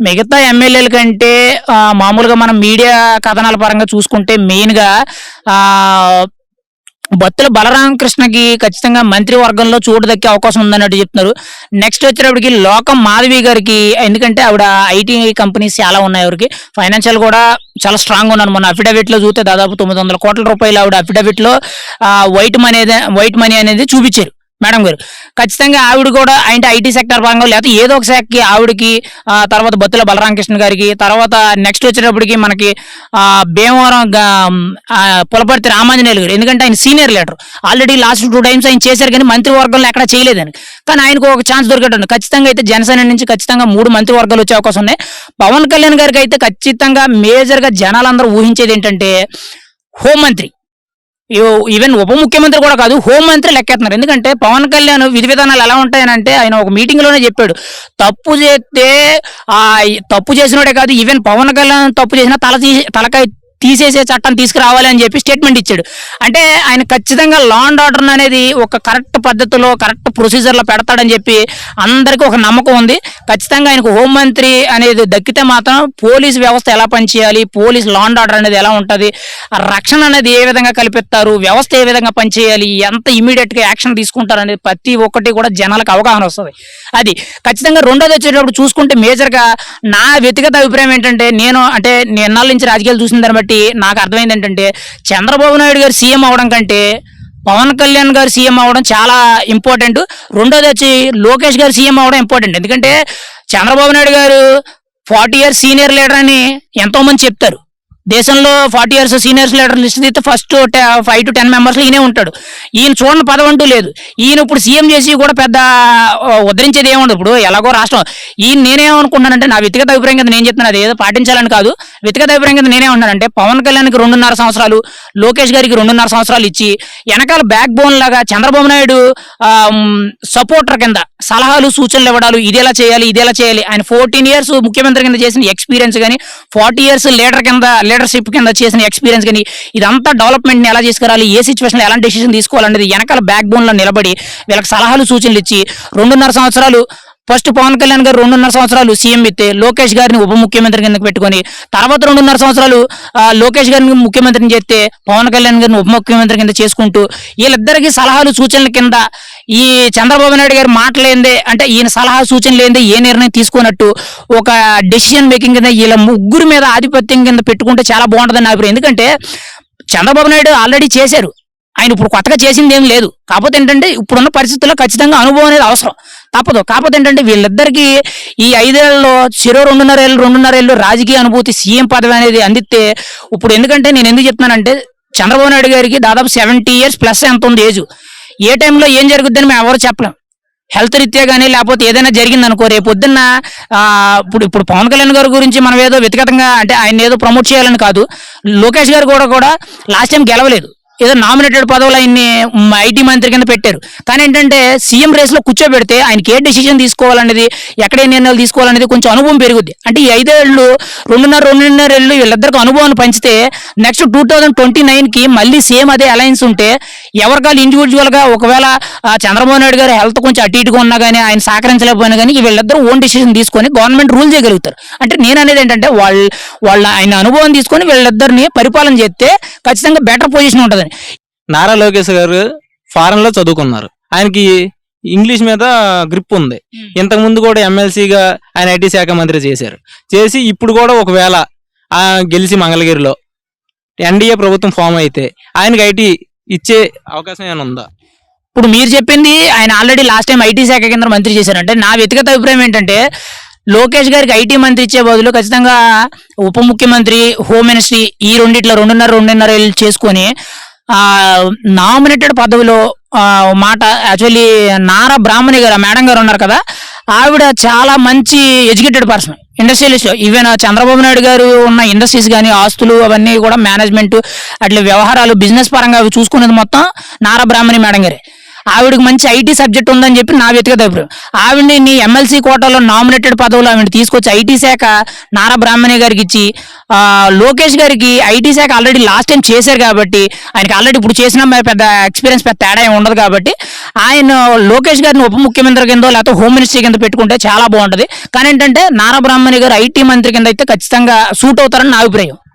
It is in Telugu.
మిగతా ఎమ్మెల్యేల కంటే మామూలుగా మనం మీడియా కథనాల పరంగా చూసుకుంటే మెయిన్గా ఆ, బత్తుల బలరామకృష్ణకి ఖచ్చితంగా మంత్రివర్గంలో చోటు దక్కే అవకాశం ఉందన్నట్టు చెప్తున్నారు. నెక్స్ట్ వచ్చేటప్పటికి లోకం మాధవి గారికి ఎందుకంటే ఆవిడ ఐటీ కంపెనీస్ చాలా ఉన్నాయి ఎవరికి ఫైనాన్షియల్ కూడా చాలా స్ట్రాంగ్ ఉన్నారు మొన్న అఫిడవిట్లో చూస్తే దాదాపు తొమ్మిది వందల కోట్ల రూపాయలు ఆవిడ అఫిడవిట్లో వైట్ మనీ వైట్ మనీ అనేది చూపించారు. మేడం గారు. ఖచ్చితంగా ఆవిడ కూడా అంటే ఐటీ సెక్టర్ పరంగా లేకపోతే ఏదో ఒక శాఖకి ఆవిడకి తర్వాత బత్తుల బలరామకృష్ణ గారికి తర్వాత నెక్స్ట్ వచ్చేటప్పటికి మనకి భీమవరం పులపర్తి రామాంజనేయులు గారు. ఎందుకంటే ఆయన senior leader. Already last two times ఆయన చేశారు కానీ మంత్రివర్గంలో ఎక్కడ చేయలేదని కానీ ఆయనకు ఒక ఛాన్స్ దొరికేటండి ఖచ్చితంగా అయితే జనసేన నుంచి ఖచ్చితంగా మూడు మంత్రివర్గాలు వచ్చే అవకాశం ఉన్నాయి. పవన్ కళ్యాణ్ గారికి అయితే ఖచ్చితంగా మేజర్గా జనాలందరూ ఊహించేది ఏంటంటే హోంమంత్రి. ఈవెన్ ఉప ముఖ్యమంత్రి కూడా కాదు హోం మంత్రి లెక్కెత్తున్నారు ఎందుకంటే పవన్ కళ్యాణ్ విధి విధానాలు ఎలా ఉంటాయనంటే ఆయన ఒక మీటింగ్లోనే చెప్పాడు. తప్పు చేస్తే ఆ తప్పు చేసినోడే కాదు ఈవెన్ పవన్ కళ్యాణ్ తప్పు చేసినా తల తీసి తలకాయ తీసేసే చట్టం తీసుకురావాలి అని చెప్పి స్టేట్మెంట్ ఇచ్చాడు. అంటే ఆయన ఖచ్చితంగా లా అండ్ ఆర్డర్ అనేది ఒక కరెక్ట్ పద్ధతిలో కరెక్ట్ ప్రొసీజర్లో పెడతాడని చెప్పి అందరికీ ఒక నమ్మకం ఉంది. ఖచ్చితంగా ఆయనకు హోంమంత్రి అనేది దక్కితే మాత్రం పోలీస్ వ్యవస్థ ఎలా పనిచేయాలి పోలీస్ లా అండ్ ఆర్డర్ అనేది ఎలా ఉంటుంది ఆ రక్షణ అనేది ఏ విధంగా కల్పిస్తారు వ్యవస్థ ఏ విధంగా పనిచేయాలి ఎంత ఇమీడియట్గా యాక్షన్ తీసుకుంటారు అనేది ప్రతి ఒక్కటి కూడా జనాలకు అవగాహన వస్తుంది. అది ఖచ్చితంగా రెండోది వచ్చేటప్పుడు చూసుకుంటే మేజర్గా నా వ్యక్తిగత అభిప్రాయం ఏంటంటే నేను అంటే నిన్నాళ్ళ నుంచి రాజకీయాలు చూసిన దాన్ని బట్టి నాకు అర్థమైంది ఏంటంటే చంద్రబాబు నాయుడు గారు సీఎం అవడం కంటే పవన్ కళ్యాణ్ గారు సీఎం అవడం చాలా ఇంపార్టెంట్. రెండోది వచ్చి లోకేష్ గారు సీఎం అవడం ఇంపార్టెంట్. ఎందుకంటే చంద్రబాబు నాయుడు గారు ఫార్టీ ఇయర్స్ సీనియర్ లీడర్ అని ఎంతో మంది చెప్తారు. దేశంలో forty years seniors leader list తీస్తే first five to ten members ఈయనే ఉంటాడు. ఈయన చూడండి పదవి అంటూ లేదు. ఈయన ఇప్పుడు సీఎం చేసి కూడా పెద్ద ఉద్ధరించేది ఏముండదు. ఇప్పుడు ఎలాగో రాష్ట్రం ఈయన నేనేమనుకుంటున్నానంటే నా వ్యక్తిగత అభిప్రాయం కింద నేను చెప్తున్నాను. అది ఏదో పాటించాలని కాదు. వ్యక్తిగత అభిప్రాయం కింద నేనేమన్నానంటే పవన్ కళ్యాణ్కి రెండున్నర సంవత్సరాలు లోకేష్ గారికి రెండున్నర సంవత్సరాలు ఇచ్చి వెనకాల బ్యాక్ బోన్ లాగా చంద్రబాబు నాయుడు సపోర్టర్ కింద సలహాలు సూచనలు ఇవ్వడాలు ఇదేలా చేయాలి ఇదేలా చేయాలి ఆయన ఫోర్టీన్ ఇయర్స్ ముఖ్యమంత్రి కింద చేసిన ఎక్స్పీరియన్స్ కానీ ఫార్టీ ఇయర్స్ లీడర్ కింద లీడర్షిప్ కింద చేసిన ఎక్స్పీరియన్స్ కానీ ఇదంతా డెవలప్మెంట్ని ఎలా తీసుకురాలి ఏ సిచ్యువేషన్లో ఎలాంటి డెసిషన్ తీసుకోవాలనేది వెనకాల బ్యాక్ బోన్లో నిలబడి వీళ్ళకి సలహాలు సూచనలు ఇచ్చి రెండున్నర సంవత్సరాలు ఫస్ట్ పవన్ కళ్యాణ్ గారు రెండున్నర సంవత్సరాలు సీఎం ఇస్తే లోకేష్ గారిని ఉప ముఖ్యమంత్రి కింద పెట్టుకొని తర్వాత రెండున్నర సంవత్సరాలు లోకేష్ గారిని ముఖ్యమంత్రిని చేస్తే పవన్ కళ్యాణ్ గారిని ఉప ముఖ్యమంత్రి కింద చేసుకుంటూ వీళ్ళిద్దరికి సలహాలు సూచనల కింద ఈ చంద్రబాబు నాయుడు గారు మాటలేందే అంటే ఈయన సలహా సూచన లేదే ఏ నిర్ణయం తీసుకున్నట్టు ఒక డెసిషన్ మేకింగ్ కింద వీళ్ళ ముగ్గురు మీద ఆధిపత్యం కింద పెట్టుకుంటే చాలా బాగుంటుందని నా అభిప్రాయం. ఎందుకంటే చంద్రబాబు నాయుడు ఆల్రెడీ చేశారు. ఆయన ఇప్పుడు కొత్తగా చేసింది ఏం లేదు. కాకపోతే ఏంటంటే ఇప్పుడున్న పరిస్థితుల్లో ఖచ్చితంగా అనుభవం అనేది అవసరం. తప్పదు. కాకపోతే ఏంటంటే వీళ్ళిద్దరికీ ఈ ఐదేళ్ళలో చిరో రెండున్నర ఏళ్ళు రెండున్నర ఏళ్ళు రాజకీయ అనుభూతి సీఎం పదవి అనేది అందిస్తే ఇప్పుడు ఎందుకంటే నేను ఎందుకు చెప్తున్నానంటే చంద్రబాబు నాయుడు గారికి దాదాపు సెవెంటీ ఇయర్స్ ప్లస్ ఎంత ఉంది ఏజ్. ఏ టైంలో ఏం జరుగుద్దని మేము ఎవరు చెప్పలేం. హెల్త్ రీత్యా కానీ లేకపోతే ఏదైనా జరిగింది అనుకో రేపు పొద్దున్న ఇప్పుడు ఇప్పుడు పవన్ కళ్యాణ్ గారి గురించి మనం ఏదో వ్యక్తిగతంగా అంటే ఆయన ఏదో ప్రమోట్ చేయాలని కాదు. లోకేష్ గారు కూడా కూడా లాస్ట్ టైం గెలవలేదు. ఏదో నామినేటెడ్ పదవులు ఆయన్ని ఐటీ మంత్రి కింద పెట్టారు. కానీ ఏంటంటే సీఎం రేస్లో కూర్చోబెడితే ఆయనకి ఏ డెసిషన్ తీసుకోవాలనేది ఎక్కడ ఏ నిర్ణయాలు తీసుకోవాలనేది కొంచెం అనుభవం పెరుగుద్ది. అంటే ఈ ఐదేళ్ళు రెండున్నర రెండున్నర ఏళ్ళు వీళ్ళిద్దరికి అనుభవాన్ని పంచితే నెక్స్ట్ టూ థౌజండ్ ట్వంటీ నైన్కి మళ్ళీ సేమ్ అదే అలయన్స్ ఉంటే ఎవరికాలు ఇండివిజువల్గా ఒకవేళ చంద్రబాబు నాయుడు గారు హెల్త్ కొంచెం అటు ఇటుగా ఉన్నా కానీ ఆయన సహకరించలేకపోయినా కానీ వీళ్ళిద్దరూ ఓన్ డిసిషన్ తీసుకొని గవర్నమెంట్ రూల్ చేయగలుగుతారు. అంటే నేను అనేది ఏంటంటే వాళ్ళ వాళ్ళ ఆయన అనుభవం తీసుకొని వీళ్ళిద్దరిని పరిపాలన చేస్తే ఖచ్చితంగా బెటర్ పొజిషన్ ఉంటుంది నారా లోకేష్ గారు ఫారెన్లో చదువుకున్నారు. ఆయనకి ఇంగ్లీష్ మీద గ్రిప్ ఉంది. ఇంతకు ముందు కూడా ఎమ్మెల్సీగా ఆయన ఐటీ శాఖ మంత్రి చేశారు. చేసి ఇప్పుడు కూడా ఒకవేళ ఆ గెలిచి మంగళగిరిలో ఎన్డీఏ ప్రభుత్వం ఫామ్ అయితే ఆయనకి ఐటీ ఇచ్చే అవకాశం ఏమైనా ఉందా? ఇప్పుడు మీరు చెప్పింది ఆయన ఆల్రెడీ లాస్ట్ టైం ఐటీ శాఖ కింద మంత్రి చేశారంటే నా వ్యక్తిగత అభిప్రాయం ఏంటంటే లోకేష్ గారికి ఐటీ మంత్రి ఇచ్చే బదులు ఖచ్చితంగా ఉప ముఖ్యమంత్రి హోమ్ మినిస్ట్రీ ఈ రెండిట్లో రెండున్నర రెండున్నర చేసుకొని నామినేటెడ్ పదవిలో మాట యాక్చువల్లీ నారా బ్రాహ్మణి గారు మేడం గారు ఉన్నారు కదా ఆవిడ చాలా మంచి educated person. Industrialist even Chandrababu Naidu garu ఉన్న ఇండస్ట్రీస్ కానీ ఆస్తులు అవన్నీ కూడా మేనేజ్మెంట్ అట్లా వ్యవహారాలు బిజినెస్ పరంగా అవి చూసుకునేది మొత్తం నారా బ్రాహ్మణి మేడం గారే. ఆవిడకి మంచి ఐటీ సబ్జెక్ట్ ఉందని చెప్పి నా వ్యక్తిగత అభిప్రాయం. ఆవిడని నీ ఎమ్మెల్సీ కోటాలో నామినేటెడ్ పదవులు ఆవిడ తీసుకొచ్చి ఐటీ శాఖ నారా బ్రాహ్మణి గారికి ఇచ్చి లోకేష్ గారికి ఐటీ శాఖ ఆల్రెడీ లాస్ట్ టైం చేశారు కాబట్టి ఆయనకి ఆల్రెడీ ఇప్పుడు చేసిన పెద్ద ఎక్స్పీరియన్స్ పెద్ద తేడా ఏమి ఉండదు కాబట్టి ఆయన లోకేష్ గారిని ఉప ముఖ్యమంత్రి కింద లేకపోతే హోమ్ మినిస్టర్ కింద పెట్టుకుంటే చాలా బాగుంటుంది. కానీ ఏంటంటే నారా బ్రాహ్మణి గారు ఐటీ మంత్రి కింద అయితే ఖచ్చితంగా సూట్ అవుతారని నా అభిప్రాయం.